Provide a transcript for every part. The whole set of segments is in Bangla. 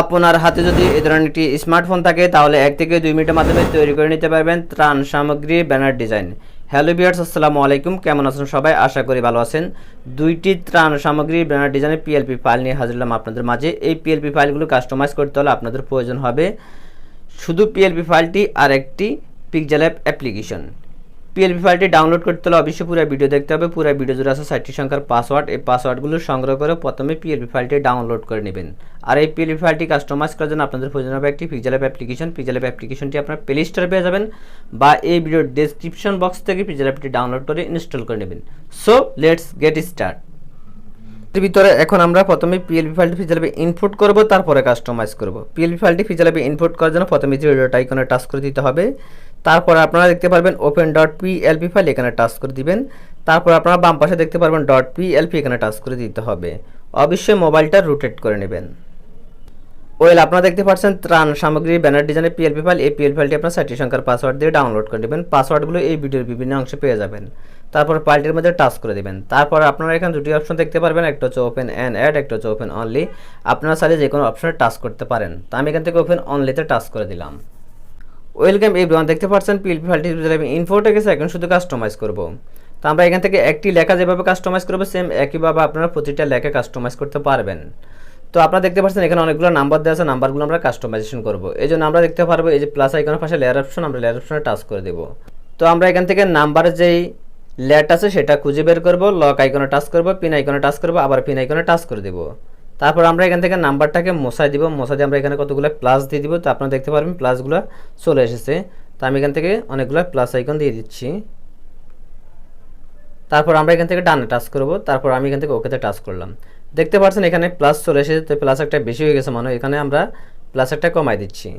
আপনার হাতে যদি এই ধরনের একটি স্মার্টফোন থাকে, তাহলে এক থেকে দুই মিনিটের মাধ্যমে তৈরি করে নিতে পারবেন ত্রাণ সামগ্রী, ব্যানার ডিজাইন। হ্যালো বিয়ার্স আসসালামু আলাইকুম। কেমন আছেন সবাই? আশা করি ভালো আছেন। দুইটি ত্রাণ সামগ্রী, ব্যানার ডিজাইনের পিএলপি ফাইল নিয়ে হাজির হলাম আপনাদের মাঝে। এই পিএলপি ফাইলগুলো কাস্টমাইজ করতে হলে আপনাদের প্রয়োজন হবে শুধু পিএলপি ফাইলটি আর একটি পিকজেল অ্যাপ অ্যাপ্লিকেশন পিএলপি ফাইলটি ডাউনলোড করতে হলে অবশ্যই পুরো ভিডিও দেখতে হবে। পুরো ভিডিও জুড়ে আছে ষাটটি সংখ্যার পাসওয়ার্ড। এই পাসওয়ার্ডগুলো সংগ্রহ করে প্রথমে পিএলপি ফাইলটি ডাউনলোড করে নেবেন। আর এই পিএলপি ফাইলটি কাস্টমাইজ করার জন্য আপনাদের প্রয়োজন হবে একটি pixel app application pixel app অ্যাপ্লিকেশনটি আপনার প্লে স্টোরে পেয়ে যাবেন বা এই ভিডিওর ডেসক্রিপশন বক্স থেকে পিকজেল অ্যাপটি ডাউনলোড করে ইনস্টল করে নেবেন। সো লেটস গেট স্টার্ট ভিতরে এখন আমরা প্রথমে পিএলপি ফাইলটি ফিজালাবে ইনপুট করব, তারপরে কাস্টমাইজ করব। পিএলপি ফাইলটি ফিজালাবে ইনপুট করার জন্য প্রথমে থ্রি ডট আইকনে টাচ করে দিতে হবে। তারপর আপনারা দেখতে পারবেন ওপেন ডট পিএলপি ফাইল এখানে টাচ করে দিবেন। তারপর আপনারা বাম পাশে দেখতে পারবেন ডট পিএলপি এখানে টাচ করে দিতে হবে। অবশ্যই মোবাইলটা রোটেট করে নেবেন। ওয়েল আপনারা দেখতে পাচ্ছেন ত্রাণ সামগ্রী ব্যানার ডিজাইনের পিএলপি ফাইল এই পিএল ফাইলটি আপনার ষাটটি সংখ্যার পাসওয়ার্ড দিয়ে ডাউনলোড করে নেবেন। পাসওয়ার্ডগুলো এই ভিডিওর বিভিন্ন অংশে পেয়ে যাবেন। তারপর ফাইলটির মধ্যে টাচ করে দেবেন। তারপর আপনারা এখানে দুটি অপশন দেখতে পারবেন, একটা হচ্ছে ওপেন অ্যান্ড অ্যাড একটা হচ্ছে ওপেন অনলি আপনারা চাইলে যে কোনো অপশনে টাচ করতে পারেন। তো আমি এখান থেকে ওপেন অনলিতে টাচ করে দিলাম। ওয়েলকাম এভরিওয়ান, দেখতে পাচ্ছেন পিএলপি ফাইলটি ইনফোটে গেছে এখন শুধু কাস্টমাইজ করব। তো আমরা এখান থেকে একটি লেখা যেভাবে কাস্টমাইজ করব সেম একইভাবে আপনারা প্রতিটা লেখা কাস্টমাইজ করতে পারবেন। তো আপনারা দেখতে পাচ্ছেন এখানে অনেকগুলো নাম্বার দেওয়া আছে নাম্বারগুলো আমরা কাস্টমাইজেশন করব। এই জন্য আমরা দেখতে পারব, এই যে প্লাস আইকনের পাশে লেয়ার অপশন আমরা লেয়ার অপশনে টাচ করে দেবো। তো আমরা এখান থেকে নাম্বারের যেই লেয়ারটা আছে, সেটা খুঁজে বের করব লক আইকনে টাচ করব পিন আইকনে টাচ করব, আবার পিন আইকনে টাচ করে দেব। তারপর আমরা এখান থেকে নাম্বারটাকে মশাই দিব। মশাই দিয়ে আমরা এখানে কতগুলো প্লাস দিয়ে দিব, তো আপনারা দেখতে পারবেন প্লাসগুলো চলে এসেছে। তো আমি এখান থেকে অনেকগুলো প্লাস আইকন দিয়ে দিচ্ছি। তারপর আমরা এখান থেকে ডানে টাচ করব। তারপর আমি এখান থেকে ওকেতে টাচ করলাম। দেখতে পাচ্ছেন এখানে প্লাস চলে এসেছে, তো প্লাস একটা বেশি হয়ে গেছে মানে এখানে আমরা প্লাস একটা কমাই দিচ্ছি।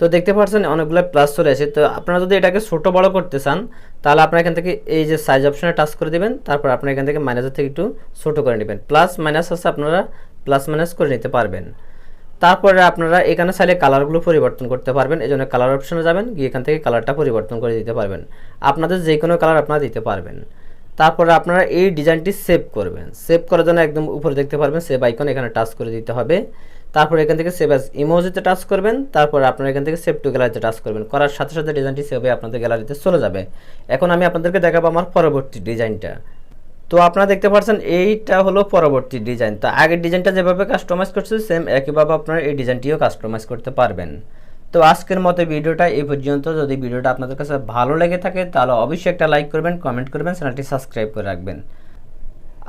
তো দেখতে পাচ্ছেন অনেকগুলো প্লাস চলে আসে। তো আপনারা যদি এটাকে ছোট বড় করতে চান, তাহলে আপনারা এখান থেকে এই যে সাইজ অপশনে টাচ করে দেবেন, তারপর আপনারা এখান থেকে মাইনাসের থেকে একটু ছোট করে নেবেন। প্লাস মাইনাস আছে আপনারা প্লাস মাইনাস করে নিতে পারবেন। তারপরে আপনারা এখানে চাইলে কালারগুলো পরিবর্তন করতে পারবেন এই জন্য কালার অপশনে যাবেন, গিয়ে এখান থেকে কালারটা পরিবর্তন করে দিতে পারবেন। আপনাদের যে কোনো কালার আপনারা দিতে পারবেন। তারপরে আপনারা এই ডিজাইনটি সেভ করবেন। সেভ করার জন্য একদম উপরে দেখতে পারবেন সেভ আইকন এখানে টাচ করে দিতে হবে। তারপর এখান থেকে সেভ অ্যাজ ইমোজিতে টাচ করবেন, তারপর আপনারা এখান থেকে সেভ টু গ্যালারিতে টাচ করবেন। করার সাথে সাথে ডিজাইনটি সেভ হয়ে আপনাদের গ্যালারিতে চলে যাবে। এখন আমি আপনাদেরকে দেখাবো আমার পরবর্তী ডিজাইনটা তো আপনারা দেখতে পাচ্ছেন, এইটা হলো পরবর্তী ডিজাইন তো আগের ডিজাইনটা যেভাবে কাস্টমাইজ করছে সেম একইভাবে আপনারা এই ডিজাইনটিও কাস্টমাইজ করতে পারবেন। তো আজকের মতো ভিডিওটা এই পর্যন্ত। যদি ভিডিওটা আপনাদের কাছে ভালো লেগে থাকে, তাহলে অবশ্যই একটা লাইক করবেন কমেন্ট করবেন চ্যানেলটি সাবস্ক্রাইব করে রাখবেন।